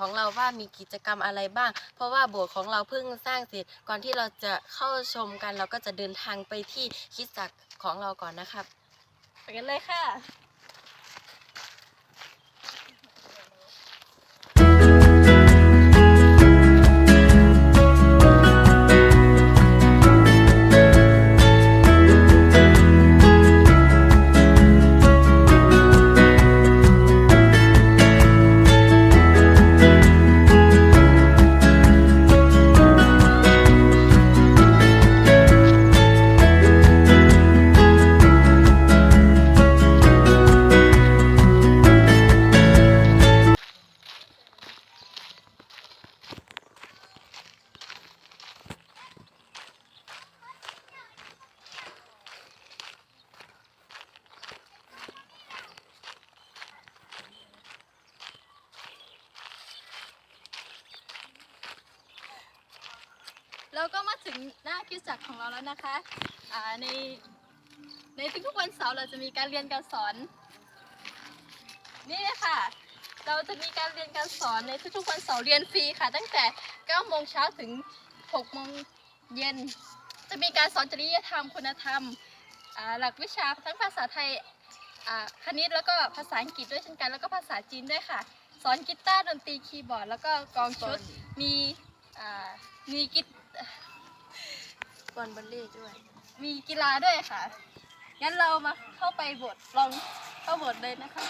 ของเราว่ามีกิจกรรมอะไรบ้าง เพราะว่าโบสถ์ของเราเพิ่งสร้างเสร็จ ก่อนที่เราจะเข้าชมกันเราก็จะเดินทางไปที่คริดจักรของเราก่อนนะครับ ไปกันเลยค่ะ ในทุกๆวันเสาร์เราจะมีการเรียนการสอน นี่เลยค่ะ เราจะมีการเรียนการสอนในทุกๆวันเสาร์เรียนฟรีค่ะ ตั้งแต่9โมงเช้าถึง6โมงเย็น จะมีการสอนจริยธรรมคุณธรรมอ่าหลักวิชาทั้งภาษาไทยอ่าคณิตแล้วก็ภาษาอังกฤษด้วยเช่นกัน แล้วก็ภาษาจีนด้วยค่ะ สอนกีตาร์ดนตรีคีย์บอร์ด แล้วก็กลองชุดมีอ่ามีกีบอลบัลเล่ด้วย มีกีฬาด้วยค่ะ งั้นเรามาเข้าไปบทลองเข้าบทเลยนะคะ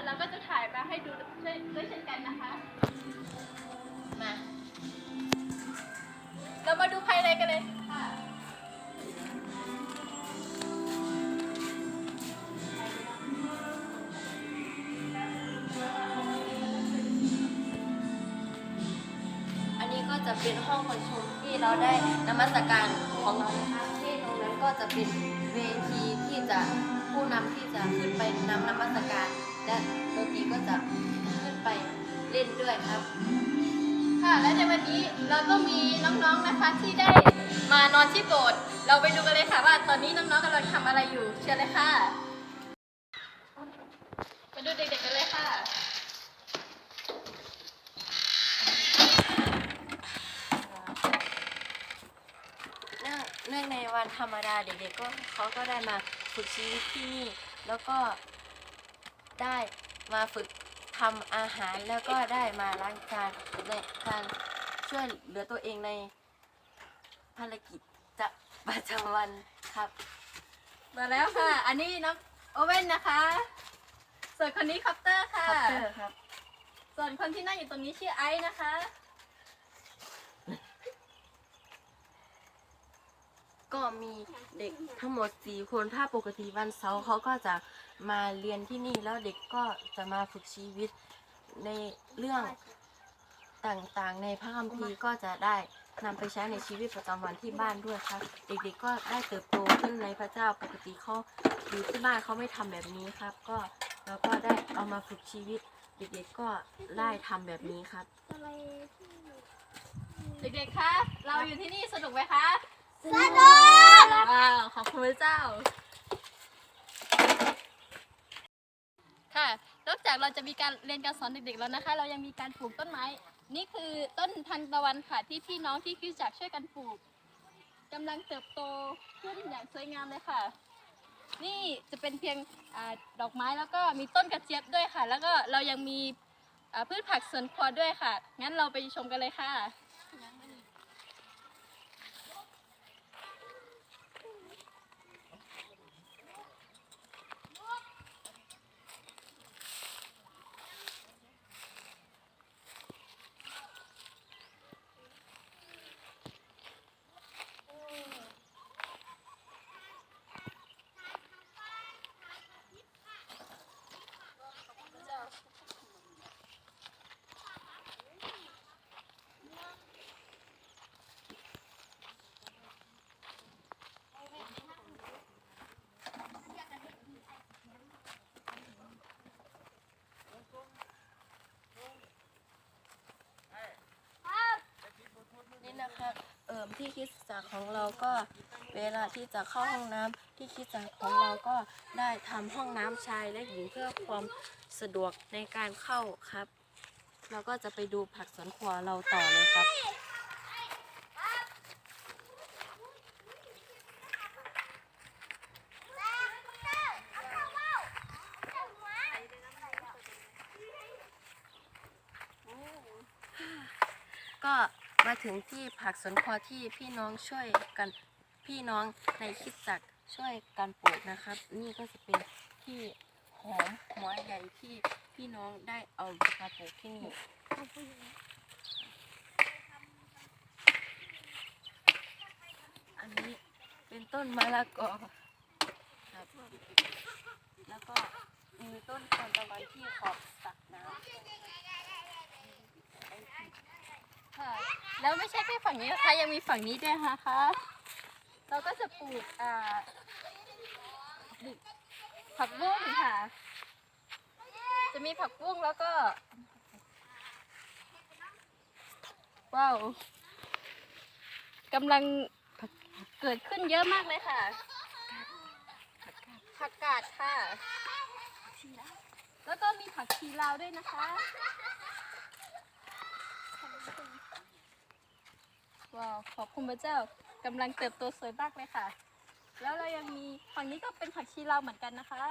เสร็จแล้วเราก็จะถ่ายมาให้ดูด้วยด้วยเช่นกันนะคะ มา เรามาดูภายในกันเลยค่ะอันนี้ก็จะเป็นห้องประชุมที่เราได้นมัสการของเรานะคะที่ตรงนั้นก็จะเป็นเวทีที่จะผู้นำที่จะขึ้นไปนำนมัสการ และดนตรีก็จะขึ้นไปเล่นด้วยครับ ค่ะ และในวันนี้เราก็มีน้องๆนะคะที่ได้มานอนที่โบสถ์เราไปดูกันเลยค่ะว่าตอนนี้น้องๆกำลังทำอะไรอยู่ เชิญเลยค่ะไปดูเด็กๆกันเลยค่ะเนื่องเนื่องในวันธรรมดาเด็กๆก็เขาก็ได้มาฝึกชีวิตที่นี่แล้วก็ ได้มาฝึกทำอาหารแล้วก็ได้มาล้างจานในการช่วยเหลือตัวเองในภารกิจจะประจำวันครับ มาแล้วค่ะ อันนี้น้องโอเว่นนะคะ ส่วนคนนี้คอปเตอร์ค่ะคัพเตอร์ครับ ส่วนคนที่นั่งอยู่ตรงนี้ชื่อไอซ์นะคะ ก็มีเด็กทั้งหมดสี่คนถ้าปกติวันเสาร์เขาก็จะมาเรียนที่นี่แล้วเด็กก็จะมาฝึกชีวิตในเรื่องต่างๆ ในพระคัมภีร์ก็จะได้นำไปใช้ในชีวิตประจำวันที่บ้านด้วยครับ เด็กๆก็ได้เติบโตขึ้นในพระเจ้าปกติเขาอยู่ที่บ้านเขาไม่ทำแบบนี้ครับ ก็แล้วก็ได้เอามาฝึกชีวิต เด็กๆก็ได้ทำแบบนี้ครับ เด็กๆ คะ เราอยู่ที่นี่สนุกไหมคะ สนุกว้าวขอบคุณพระเจ้า ค่ะ นอกจากเราจะมีการเรียนการสอนเด็กๆแล้วนะคะ เรายังมีการปลูกต้นไม้ นี่คือต้นทันตะวันค่ะที่พี่น้องที่คริสตจักรช่วยกันปลูกกำลังเติบโตขึ้นอย่างสวยงามเลยค่ะ นี่จะเป็นเพียงอาดอกไม้แล้วก็มีต้นกระเจี๊ยบด้วยค่ะ แล้วก็เรายังมีอ่าพืชผักสวนครัวด้วยค่ะ งั้นเราไปชมกันเลยค่ะ คิดจักรของเราก็เวลาที่จะเข้าห้องน้ำที่คิดจักรของเราก็ได้ทำห้องน้ำชายและหญิงเพื่อความสะดวกในการเข้าครับ เราก็จะไปดูผักสวนครัวเราต่อเลยครับ ก็มา ถึงที่ผักสวนครัวที่พี่น้องช่วยกันพี่น้องในคิดจักช่วยกันปลูกนะครับ นี่ก็จะเป็นที่หอมหัวใหญ่ที่พี่น้องได้เอามาปลูกที่นี่อันนี้เป็นต้นมะละกอครับแล้วก็มีต้นทานตะวันที่ขอบสระน้ำ ค่ะแล้วไม่ใช่แค่ฝั่งนี้นะคะยังมีฝั่งนี้ด้วยนะคะ เราก็จะปลูกอ่าปลูกผักบุ้งค่ะ จะมีผักบุ้งแล้วก็ ว้าวกำลังเกิดขึ้นเยอะมากเลยค่ะ ผักกาดค่ะ แล้วก็มีผักชีลาวด้วยนะคะ ว้าวขอบคุณพระเจ้ากำลังเติบโตสวยมากเลยค่ะ แล้วเรายังมีฝั่งนี้ก็เป็นผักชีลาวเหมือนกันนะคะ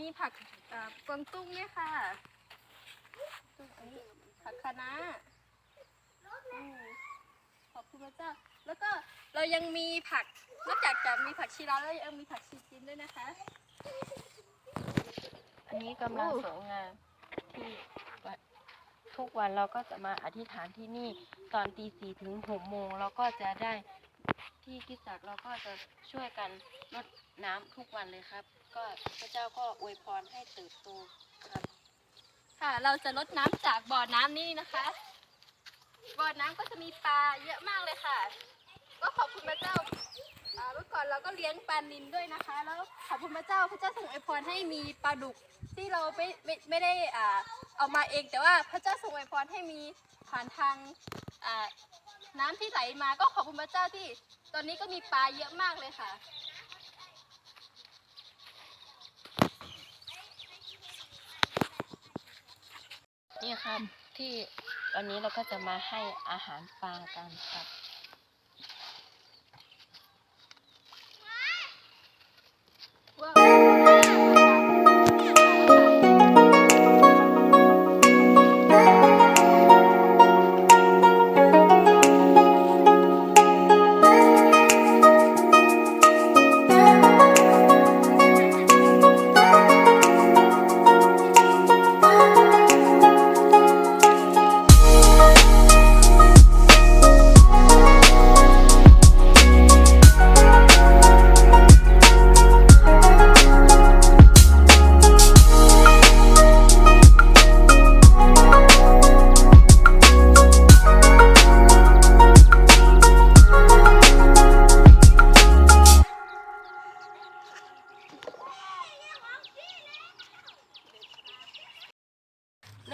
มีผักอ่อกวางตุ้งด้วยค่ะตุ้งอันนี้ผักคะน้าอืมขอบคุณพระเจ้า แล้วก็เรายังมีผักนอกจากจะมีผักชีลาวแล้วยังมีผักชีจีนด้วยนะคะ อันนี้กำลังโอ้สวยงามที่ ทุกวันเราก็จะมาอธิษฐานที่นี่ตอนตีสี่ถึงหกโมงเราก็จะได้ที่คริดจักเราก็จะช่วยกันรดน้ำทุกวันเลยครับ ก็พระเจ้าก็อวยพรให้เติบโตครับ ค่ะเราจะลดน้ำจากบ่อน้ำนี่นะคะ บ่อน้ำก็จะมีปลาเยอะมากเลยค่ะ ก็ขอบคุณพระเจ้า เมื่อก่อนเราก็เลี้ยงปลานินด้วยนะคะ แล้วขอบคุณพระเจ้าพระเจ้าทรงอวยพรให้มีปลาดุกที่เราไม่ไม่ไม่ได้อ่าเอามาเอง แต่ว่าพระเจ้าทรงอวยพรให้มีผ่านทางอ่าน้ำที่ไหลมาก็ขอบคุณพระเจ้าที่ ตอนนี้ก็มีปลาเยอะมากเลยค่ะนี่ครับที่ตอนนี้เราก็จะมาให้อาหารปลากันครับ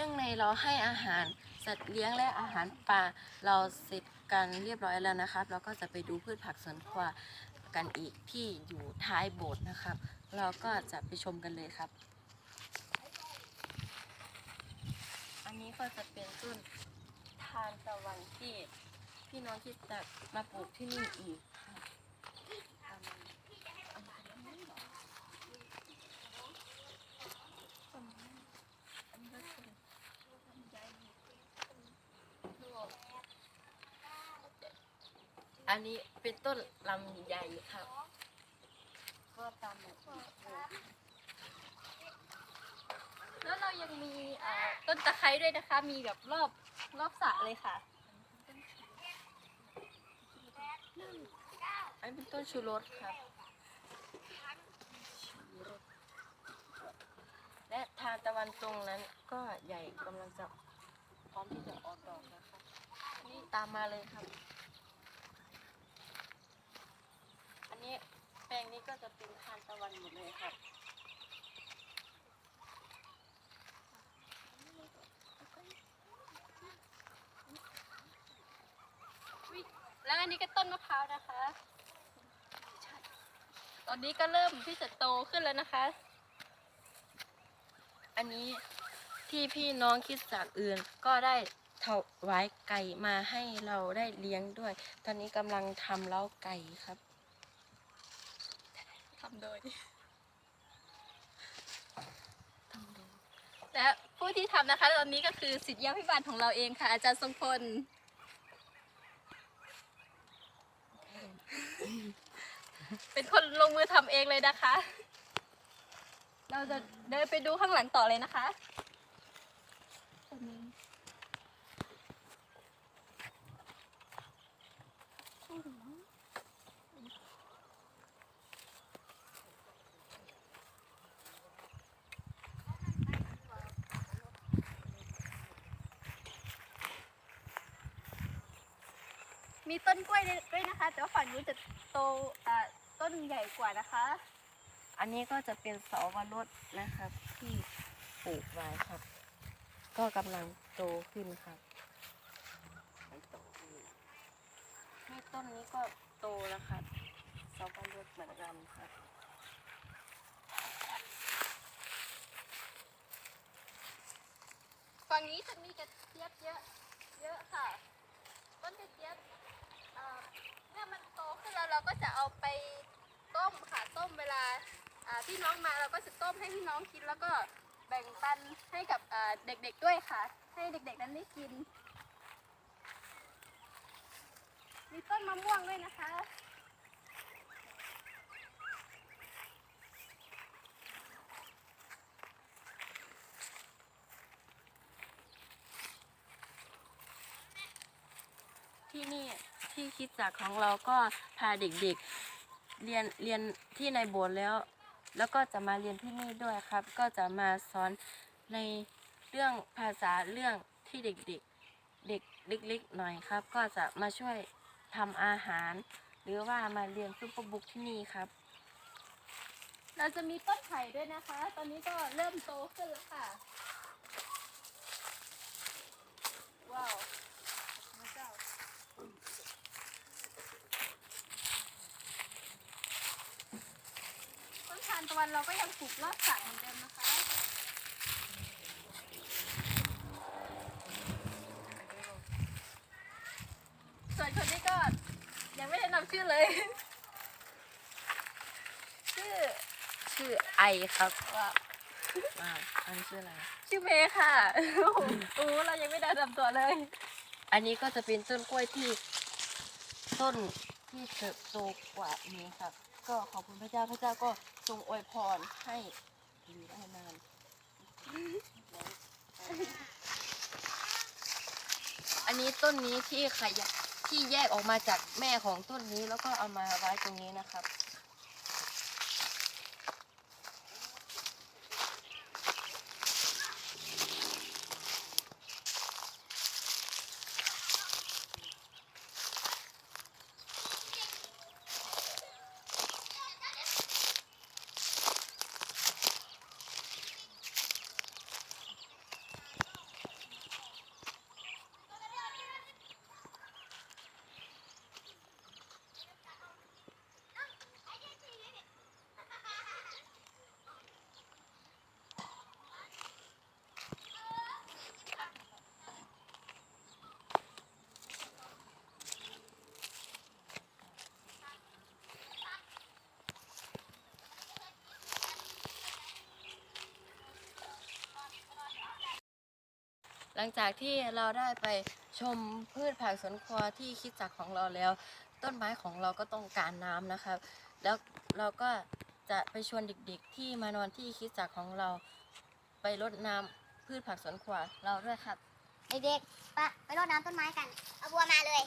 เนื่องในเราให้อาหารสัตว์เลี้ยงและอาหารปลาเราเสร็จกันเรียบร้อยแล้วนะครับ เราก็จะไปดูพืชผักสวนครัวกันอีกที่อยู่ท้ายโบสถ์นะครับ เราก็จะไปชมกันเลยครับ อันนี้ก็จะเป็นต้นทานตะวันที่พี่น้องที่จะมาปลูกที่นี่อีกค่ะเอามาเอามา อันนี้เป็นต้นลำใหญ่ครับ ก็ตามแบบนี้เลยแล้วเรายังมีเอ่อต้นตะไคร้ด้วยนะคะ มีแบบรอบรอบสระเลยค่ะ อันนเป็นต้นชูรสครับ และทานตะวันตรงนั้นก็ใหญ่กำลังจะพร้อมที่จะออกดอกแล้วครับนี่ตามมาเลยครับ อั นี้แปลงนี้ก็จะเป็นทานตะวันหมดเลยครับแล้วอันนี้ก็ต้นมะพร้าวนะคะ ตอนนี้ก็เริ่มที่จะโตขึ้นแล้วนะคะ อันนี้ที่พี่น้องคิดจากอื่นก็ได้ถวายไก่มาให้เราได้เลี้ยงด้วย ตอนนี้กำลังทำเล้าไก่ครับำโดยและผู้ที่ทำนะคะ ตอนนี้ก็คือสิทธิยาพิบาลของเราเองค่ะ อาจารย์ทรงพลเป็นคนลงมือทำเองเลยนะคะ เราจะเดินไปดูข้างหลังต่อเลยนะคะ มีต้นกล้วยด้วยนะคะ แต่ว่าฝั่งนู้นจะโตอ่าต้นใหญ่กว่านะคะ อันนี้ก็จะเป็นเสาวรสนะครับ ที่ปลูกไว้ครับ ก็กำลังโตขึ้นครับนี่ต้นนี้ก็โตแล้วครับเสาวรสเหมือนกันครับ ฝั่งนี้จะมีกระเจี๊ยบเยอะ เยอะค่ะ ต้นกระเจี๊ยบเอ่อเมื่อมันโตขึ้นแล้ว เราก็จะเอาไปต้มค่ะต้มเวลาพี่น้องมาเราก็จะต้มให้พี่น้องกินแล้วก็แบ่งปันให้กับเด็กๆด้วยค่ะ ให้เด็กๆนั้นได้กิน มีต้นมะม่วงด้วยนะคะ ที่นี่ที่ คิดจักรของเราก็พาเด็กๆเรียนเรียนที่ในโบสถ์แล้ว แล้วก็จะมาเรียนที่นี่ด้วยครับ ก็จะมาสอนในเรื่องภาษาเรื่องที่เด็กๆเด็กเล็กๆหน่อยครับ ก็จะมาช่วยทำอาหาร หรือว่ามาเรียนซุปเปอร์บุ๊กที่นี่ครับ เราจะมีต้นไผ่ด้วยนะคะ ตอนนี้ก็เริ่มโตขึ้นแล้วค่ะ ว้าวพระเจ้าต้นทานตะ วันเราก็ยังปลูกรอบสระเหมือนเดิมนะคะส่วนคนนี้ก็ยังไม่ได้นำชื่อเลย ชื่อชื่อไอครับว่าว้าวอันนชื่ออะไร ชื่อเมย์ค่ะ โอ้โหโอ้โหเรายังไม่ได้นำตัวเลย อันนี้ก็จะเป็นต้นกล้วยที่ ต้นที่เติบโตกว่านี้ครับ ก็ขอบคุณพระเจ้าพระเจ้าก็ทร งอวยพรให้อยู่ได้นานอันนี้ต้นนี้ที่ขยะที่แยกออกมาจากแม่ของต้นนี้แล้วก็เอามาไว้ตรงนี้นะครับ ลังจากที่เราได้ไปชมพืชผักสวนครัวที่คิดจักรของเราแล้ว ต้นไม้ของเราก็ต้องการน้ำนะครับ แล้วเราก็จะไปชวนเด็กๆ ที่มานอนที่คิดจักรของเรา ไปรดน้ำพืชผักสวนครัวเราด้วยครับ เด็กๆปไปรดน้ำต้นไม้กัน เอาบัวมาเลย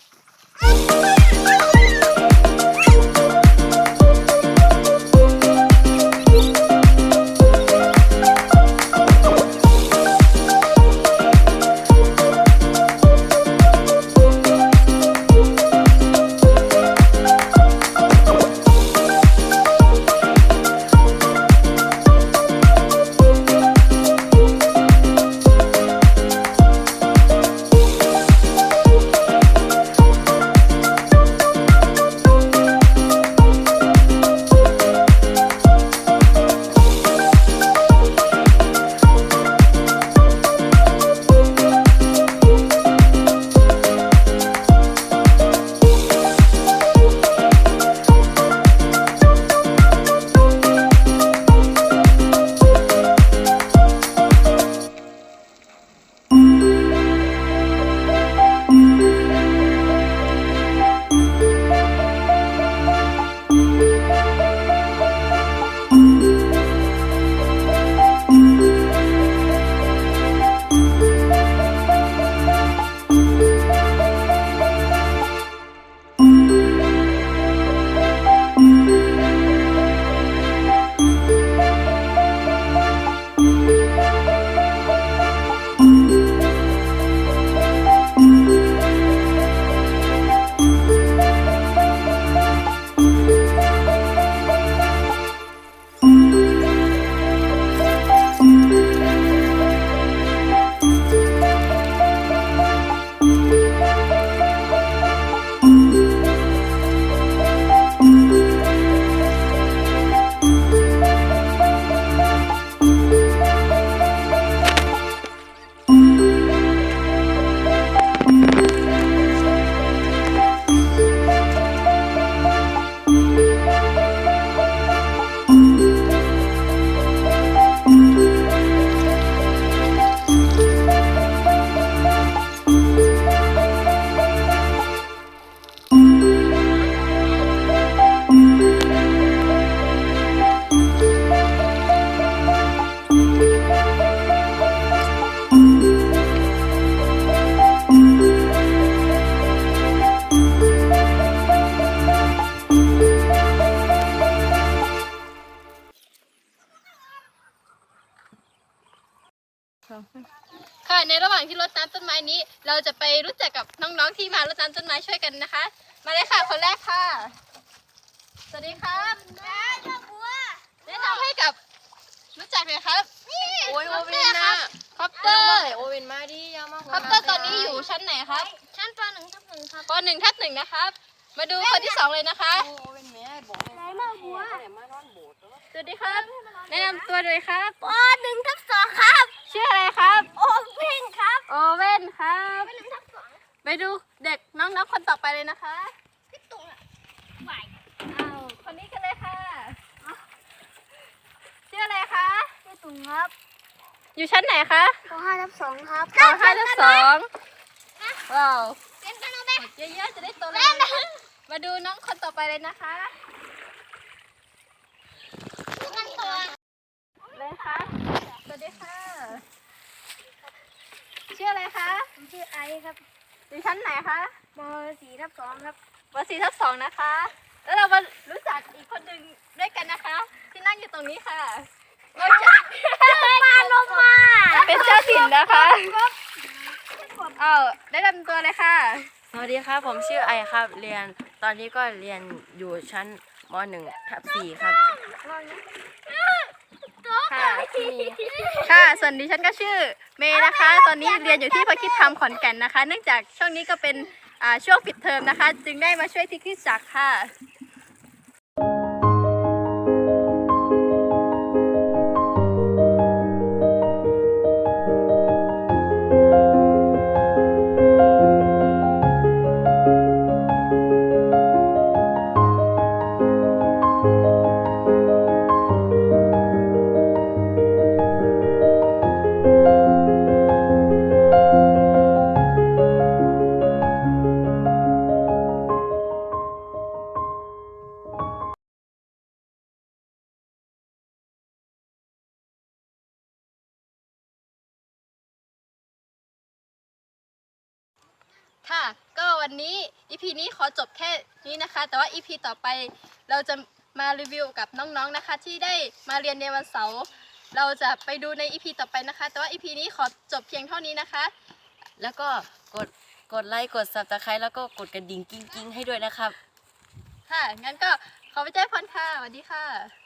ค่ะในระหว่างที่รดน้ำต้นไม้นี้ เราจะไปรู้จักกับน้องๆที่มารดน้ำต้นไม้ช่วยกันนะคะ มาเลยค่ะคนแรกค่ะ สวัสดีครับแนะนำให้กับรู้จักเลยครับโอ้ยโอเวนนะคอปเตเตออร์ร์โอเวนมาดิยามาคอปเตอร์ตอนนี้อยู่ชั้นไหนครับชั้นปหนึ่งทับหนึ่งครับปหนึ่งทับหนึ่งนะครับ มาดูคนที่สองเลยนะคะโอเวนแม่บอกไหนมาบัวไหนมานอนโบสถ์ สวัสดีครับ แนะนำตัวเลยครับปหนึ่งทับสองครับ ชื่ออะไรครับ โอเพ่งครับโอเว่นครับหนึ่งทับสองไปดูเด็กน้องๆคนต่อไปเลยนะคะพี่ตุ่งอะไหวอ้าวคนนี้กันเลยค่ะชื่ออะไรคะพี่ตุ่งครับอยู่ชั้นไหนคะปห้าทับสองครับปห้าทับสองว้าวเล่นกันเอาไหมเยอะๆจะได้โตเร็วมาดูน้องคนต่อไปเลยนะคะ ดูกันตัว เลยคะสวัสดีค่ะชื่ออะไรคะ ผม ชื่อไอซ์ครับอยู่ชั้นไหนคะมสี่ทับสองครับเบอร์สี่ทับสองนะคะ แล้วเรามารู้จักอีกคนหนึ่งด้วยกันนะคะ ที่นั่งอยู่ตรงนี้ค่ะเราจะปลาโลมา เป็นเจ้าถิ่นนะคะเอาได้นำตัวเลยค่ะ สวัสดีครับ ผมชื่อไอครับ เรียน ตอนนี้ก็เรียนอยู่ชั้นมหนึ่งทับสี่ครับ ค่ะค่ะ ส่วนดิฉันก็ชื่อเมย์นะคะ ตอนนี้เรียนอยู่ที่พระคิดธรรมขอนแก่นนะคะ เนื่องจากช่วงนี้ก็เป็นอ่าช่วงปิดเทอมนะคะ จึงได้มาช่วยที่คริสตจักรค่ะ ค่ะ ก็วันนี้ EP นี้ขอจบแค่นี้นะคะ แต่ว่า EP ต่อไปเราจะมารีวิวกับน้องๆนะคะ ที่ได้มาเรียนในวันเสาร์เราจะไปดูใน EP ต่อไปนะคะ แต่ว่า EP นี้ขอจบเพียงเท่านี้นะคะ แล้วก็กดกดไลค์กด subscribe แล้วก็กดกระดิ่งกิ้งๆให้ด้วยนะครับ ค่ะ งั้นก็ขอไปแจ้งพรค่ะสวัสดีค่ะ